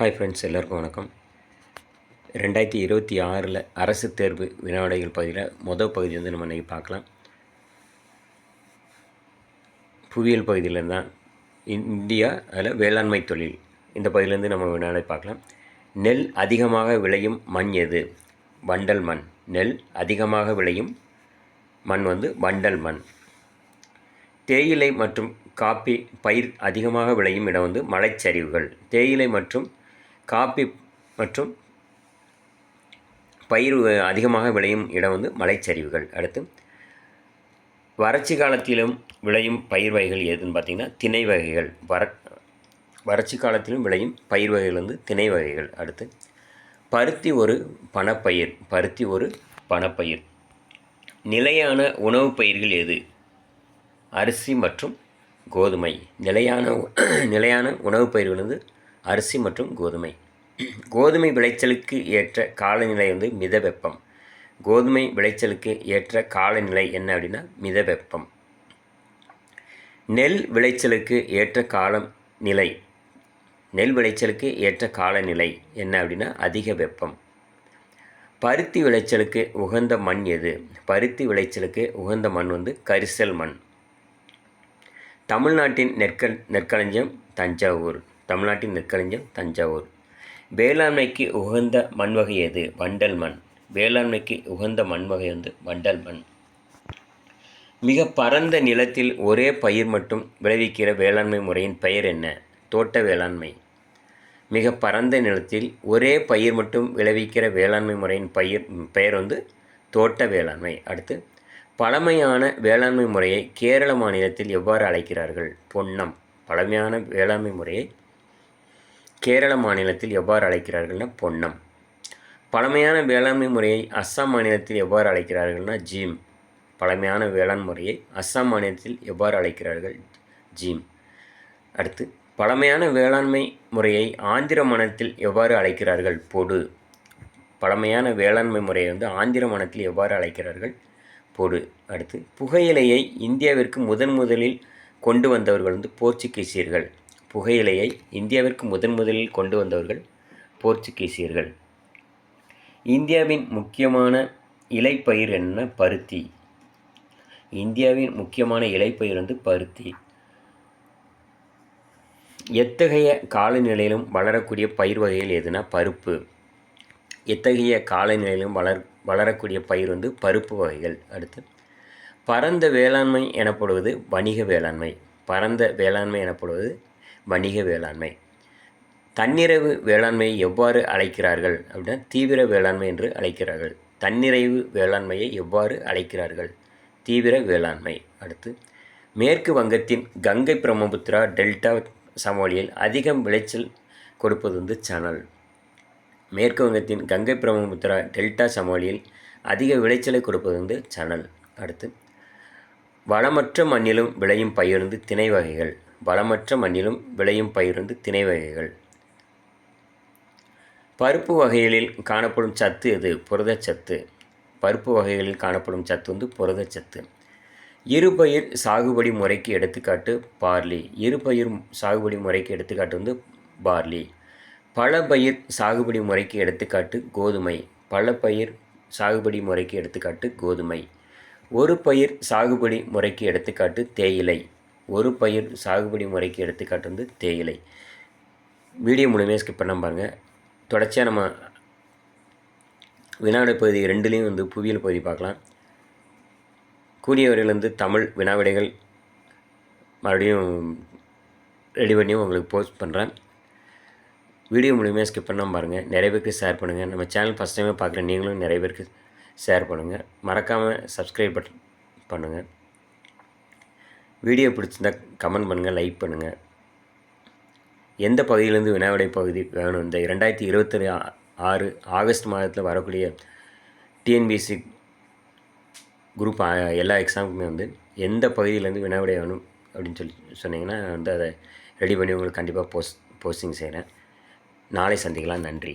Hi friends எல்லாருக்கும் வணக்கம். ரெண்டாயிரத்தி இருபத்தி ஆறில் அரசு தேர்வு வினாடைகள் பகுதியில் மொதல் பகுதி வந்து நம்ம இன்றைக்கி பார்க்கலாம். புவியியல் பகுதியில் தான் இந்தியா அதில் வேளாண்மை தொழில் இந்த பகுதியிலேருந்து நம்ம வினாடை பார்க்கலாம். நெல் அதிகமாக விளையும் மண் எது? வண்டல் மண். நெல் அதிகமாக விளையும் மண் வந்து வண்டல் மண். தேயிலை மற்றும் காப்பி பயிர் அதிகமாக விளையும் இடம் வந்து மலைச்சரிவுகள். தேயிலை மற்றும் காப்பி மற்றும் பயிர் அதிகமாக விளையும் இடம் வந்து மலைச்சரிவுகள். அடுத்து வறட்சி காலத்திலும் விளையும் பயிர் வகைகள் எதுன்னு பார்த்திங்கன்னா திணை வகைகள். வர வறட்சி காலத்திலும் விளையும் பயிர் வகைகள் வந்து திணை வகைகள். அடுத்து பருத்தி ஒரு பணப்பயிர். பருத்தி ஒரு பணப்பயிர். நிலையான உணவுப் பயிர்கள் எது? அரிசி மற்றும் கோதுமை. நிலையான நிலையான உணவுப் பயிர்கள் வந்து அரிசி மற்றும் கோதுமை. கோதுமை விளைச்சலுக்கு ஏற்ற காலநிலை வந்து மித வெப்பம் கோதுமை விளைச்சலுக்கு ஏற்ற காலநிலை என்ன அப்படின்னா மித வெப்பம் நெல் விளைச்சலுக்கு ஏற்ற காலம் நிலை. நெல் விளைச்சலுக்கு ஏற்ற காலநிலை என்ன அப்படின்னா அதிக வெப்பம். பருத்தி விளைச்சலுக்கு உகந்த மண் எது? பருத்தி விளைச்சலுக்கு உகந்த மண் வந்து கரிசல் மண். தமிழ்நாட்டின் நெற்கள் நெற்களஞ்சியம் தஞ்சாவூர். தமிழ்நாட்டின் நெற்களஞ்சியம் தஞ்சாவூர். வேளாண்மைக்கு உகந்த மண் வகை எது? வண்டல் மண். வேளாண்மைக்கு உகந்த மண் வகை வந்து வண்டல் மண். மிக பரந்த நிலத்தில் ஒரே பயிர் மட்டும் விளைவிக்கிற வேளாண்மை முறையின் பெயர் என்ன? தோட்ட வேளாண்மை. மிக பரந்த நிலத்தில் ஒரே பயிர் மட்டும் விளைவிக்கிற வேளாண்மை முறையின் பயிர் பெயர் வந்து தோட்ட வேளாண்மை. அடுத்து பழமையான வேளாண்மை முறையை கேரள மாநிலத்தில் எவ்வாறு அழைக்கிறார்கள்? பொன்னம். பழமையான வேளாண்மை முறையை கேரள மாநிலத்தில் எவ்வாறு அழைக்கிறார்கள்னா பொன்னம். பழமையான வேளாண்மை முறையை அஸ்ஸாம் மாநிலத்தில் எவ்வாறு அழைக்கிறார்கள்னா ஜீம். பழமையான வேளாண் முறையை அஸ்ஸாம் மாநிலத்தில் எவ்வாறு அழைக்கிறார்கள்? ஜீம். அடுத்து பழமையான வேளாண்மை முறையை ஆந்திர மாநிலத்தில் எவ்வாறு அழைக்கிறார்கள்? பொடு. பழமையான வேளாண்மை முறையை வந்து ஆந்திர மாநிலத்தில் எவ்வாறு அழைக்கிறார்கள்? பொடு. அடுத்து புகையிலையை இந்தியாவிற்கு முதன் முதலில் கொண்டு வந்தவர்கள் வந்து போர்ச்சுகீசியர்கள். புகையிலையை இந்தியாவிற்கு முதன் முதலில் கொண்டு வந்தவர்கள் போர்ச்சுகீசியர்கள். இந்தியாவின் முக்கியமான இலைப்பயிர் என்ன? பருத்தி. இந்தியாவின் முக்கியமான இலைப்பயிர் வந்து பருத்தி. எத்தகைய காலநிலையிலும் வளரக்கூடிய பயிர் வகைகள் எதுனா? பருப்பு. எத்தகைய காலநிலையிலும் வளர் வளரக்கூடிய பயிர் வந்து பருப்பு வகைகள். அடுத்து பரந்த வேளாண்மை எனப்படுவது வணிக வேளாண்மை. பரந்த வேளாண்மை எனப்படுவது வணிக வேளாண்மை. தன்னிறைவு வேளாண்மையை எவ்வாறு அழைக்கிறார்கள் அப்படின்னா தீவிர வேளாண்மை என்று அழைக்கிறார்கள். தன்னிறைவு வேளாண்மையை எவ்வாறு அழைக்கிறார்கள்? தீவிர வேளாண்மை. அடுத்து மேற்கு வங்கத்தின் கங்கை பிரம்மபுத்திரா டெல்டா சமவெளியில் அதிகம் விளைச்சல் கொடுப்பது வந்து சணல். மேற்கு வங்கத்தின் கங்கை பிரம்மபுத்திரா டெல்டா சமவெளியில் அதிக விளைச்சலை கொடுப்பது வந்து சணல். அடுத்து வளமற்ற மண்ணிலும் விளையும் பயிருந்து திணை வகைகள். வளமற்ற மண்ணிலும் விளையும் பயிருந்து திணை வகைகள். பருப்பு வகைகளில் காணப்படும் சத்து எது? புரதச்சத்து பருப்பு வகைகளில் காணப்படும் சத்து வந்து புரதச்சத்து இருபயிர் சாகுபடி முறைக்கு எடுத்துக்காட்டு பார்லி. இருபயிர் சாகுபடி முறைக்கு எடுத்துக்காட்டு வந்து பார்லி. பல பயிர் சாகுபடி முறைக்கு எடுத்துக்காட்டு கோதுமை. பல பயிர் சாகுபடி முறைக்கு எடுத்துக்காட்டு கோதுமை. ஒரு பயிர் சாகுபடி முறைக்கு எடுத்துக்காட்டு தேயிலை. ஒரு பயிர் சாகுபடி முறைக்கு எடுத்துக்காட்டு வந்து தேயிலை. வீடியோ முழுமையாக ஸ்கிப் பண்ண பாருங்கள் தொடர்ச்சியாக நம்ம வினாவிடை பகுதி ரெண்டுலேயும் வந்து புவியியல் பகுதி பார்க்கலாம். கூடியவர்கள் வந்து தமிழ் வினாவிடைகள் மறுபடியும் ரெடி பண்ணியும் உங்களுக்கு போஸ்ட் பண்ணுறேன் வீடியோ மூலியமாக ஸ்கிப் பண்ணாமல் பாருங்கள் நிறைய பேருக்கு ஷேர் பண்ணுங்கள் நம்ம சேனல் ஃபஸ்ட் டைமே பார்க்குற நீங்களும் நிறைய பேருக்கு ஷேர் பண்ணுங்கள் மறக்காமல் சப்ஸ்கிரைப் பட் பண்ணுங்கள் வீடியோ பிடிச்சிருந்தா கமெண்ட் பண்ணுங்கள் லைக் பண்ணுங்கள் எந்த பகுதியிலேருந்து வினாவிடை பகுதி வேணும்? இந்த ரெண்டாயிரத்தி இருபத்தி ஆறு ஆகஸ்ட் மாதத்தில் வரக்கூடிய டிஎன்பிஎஸ்சி குரூப் எல்லா எக்ஸாமுக்குமே வந்து எந்த பகுதியிலேருந்து வினாவிடை வேணும் அப்படின்னு சொல்லி சொன்னீங்கன்னா வந்து அதை ரெடி பண்ணி உங்களுக்கு கண்டிப்பாக போஸ்ட் போஸ்டிங் செய்கிறேன் நாளை சந்திக்கலாம். நன்றி.